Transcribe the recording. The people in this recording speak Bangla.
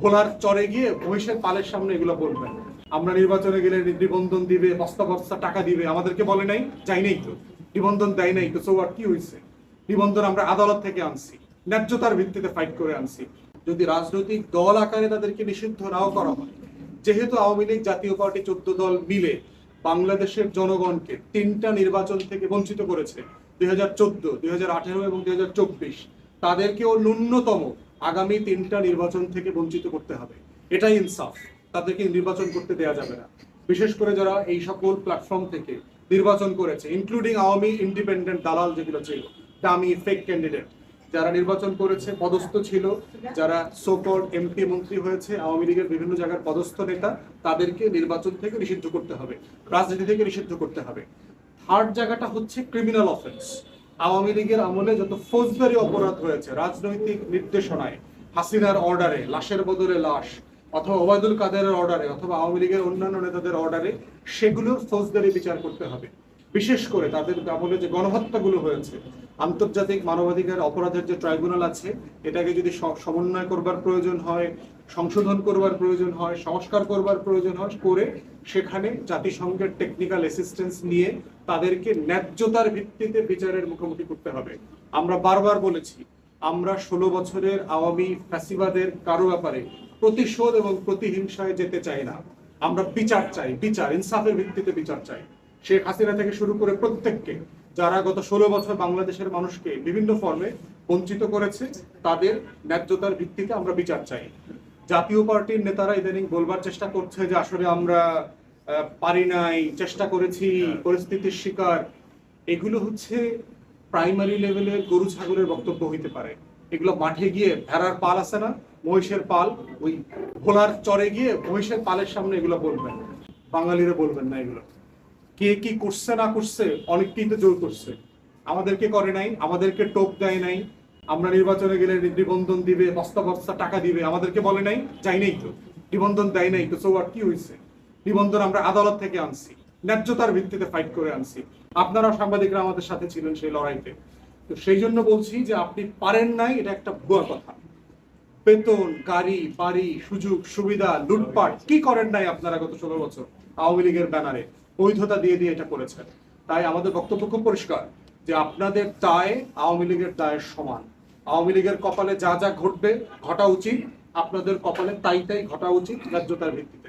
ভোলার চরে গিয়ে মহিষের পালের সামনে এগুলো বলবেন আমরা নির্বাচনে গেলে নিবন্ধন দিবে, বস্তা বস্তা টাকা দিবে, আমাদেরকে বলে নাই, যাই নাই তো। নিবন্ধন দেয় নাই তো সো আর কি হয়েছে নিবন্ধন আমরা আদালত থেকে আনছি, ন্যায্যতার ভিত্তিতে ফাইট করে আনছি। যদি রাজনৈতিক দল আকারে তাদেরকে নিষিদ্ধ নাও করা হয়, যেহেতু আওয়ামী লীগ জাতীয় পার্টি চোদ্দ দল মিলে বাংলাদেশের জনগণকে তিনটা নির্বাচন থেকে বঞ্চিত করেছে, দুই হাজার চোদ্দ, দুই হাজার আঠেরো এবং দুই হাজার চব্বিশ, তাদেরকেও ন্যূনতম আগামী তিনটা নির্বাচন থেকে বঞ্চিত করতে হবে। এটাই ইনসাফ। তাদেরকে নির্বাচন করতে দেয়া যাবে না। বিশেষ করে যারা এই সকল প্ল্যাটফর্ম থেকে নির্বাচন করেছে ইনক্লুডিং আওয়ামী ইন্ডিপেন্ডেন্ট দালাল যেগুলো ছিল, দামি ফেক ক্যান্ডিডেট যারা নির্বাচন করেছে, পদস্থ ছিল, যারা সোকল এমপি মন্ত্রী হয়েছে, আওয়ামী লীগের বিভিন্ন জায়গার পদস্থ নেতা, তাদেরকে নির্বাচন থেকে নিষিদ্ধ করতে হবে। রাজনীতি থেকে নিষিদ্ধ করতে হবে। থার্ড জায়গাটা হচ্ছে ক্রিমিনাল অফেন্স আওয়ামী লীগের আমলে যত ফৌজদারি অপরাধ হয়েছে, রাজনৈতিক নির্দেশনায়, হাসিনার অর্ডারে, লাশের বদলে লাশ, অথবা ওবায়দুল কাদেরের অর্ডারে, অথবা আওয়ামী লীগের অন্যান্য নেতাদের অর্ডারে, সেগুলোর ফৌজদারি বিচার করতে হবে। বিশেষ করে তাদের আমলে যে গণহত্যাগুলো হয়েছে, আন্তর্জাতিক মানবাধিকার অপরাধের যে ট্রাইব্যুনাল আছে, এটাকে যদি সমন্বয় করবার প্রয়োজন হয়, সংশোধন করবার প্রয়োজন হয়, সংস্কার করবার প্রয়োজন হয়, করে সেখানে জাতিসংঘের টেকনিক্যাল অ্যাসিস্ট্যান্স নিয়ে তাদেরকে ন্যায্যতার ভিত্তিতে বিচারের মুখোমুখি করতে হবে। আমরা বারবার বলেছি, আমরা ষোলো বছরের আওয়ামী ফ্যাসিবাদের কারও ব্যাপারে প্রতিশোধ এবং প্রতিহিংসায় যেতে চাই না। আমরা বিচার চাই, বিচার, ইনসাফের ভিত্তিতে বিচার চাই। শেখ হাসিনা থেকে শুরু করে প্রত্যেককে যারা গত ষোলো বছর বাংলাদেশের মানুষকে বিভিন্ন ফর্মে বঞ্চিত করেছে তাদের ন্যায্যতার ভিত্তিতে আমরা বিচার চাই। জাতীয় পার্টির নেতারা ইদানিং বলবার চেষ্টা করছে যে আসলে আমরা পারি নাই চেষ্টা করেছি পরিস্থিতির শিকার। এগুলো হচ্ছে প্রাইমারি লেভেলের গরু ছাগলের বক্তব্য হইতে পারে। এগুলো মাঠে গিয়ে ভেড়ার পাল আছে না মহিষের পাল ওই ভোলার চরে গিয়ে মহিষের পালের সামনে এগুলো বলবেন বাঙালিরা বলবেন না এগুলো। কে কি করছে, না করছে অনেককেই তো জোর করছে। আমাদেরকে করে নাই, আমাদেরকে টোপ দেয় নাই। আমরা নির্বাচনে গেলে নিবন্ধন দিবে, বস্তা বস্তা টাকা দিবে, আমাদেরকে বলে নাই, যাই নাই তো। নিবন্ধন দেয় নাই তো সো আর কি হয়েছে? নিবন্ধন আমরা আদালত থেকে আনছি, ন্যায্যতার ভিত্তিতে ফাইট করে আনছি। আপনারা সাংবাদিকরা আমাদের সাথে ছিলেন সেই লড়াইতে। তো সেই জন্য বলছি যে আপনি পারেন নাই, এটা একটা ভুয়া কথা। বেতন, গাড়ি, বাড়ি, সুযোগ, সুবিধা, লুটপাট, কি করেন নাই আপনারা গত ষোলো বছর? আওয়ামী লীগের ব্যানারে। বৈধতা দিয়ে দিয়ে এটা করেছেন। তাই আমাদের বক্তব্য খুব পরিষ্কার যে আপনাদের দায় আওয়ামী লীগের দায়ের সমান। আওয়ামী লীগের কপালে যা যা ঘটবে, ঘটা উচিত। আপনাদের কপালে তাই তাই ঘটা উচিত, ন্যায্যতার ভিত্তিতে।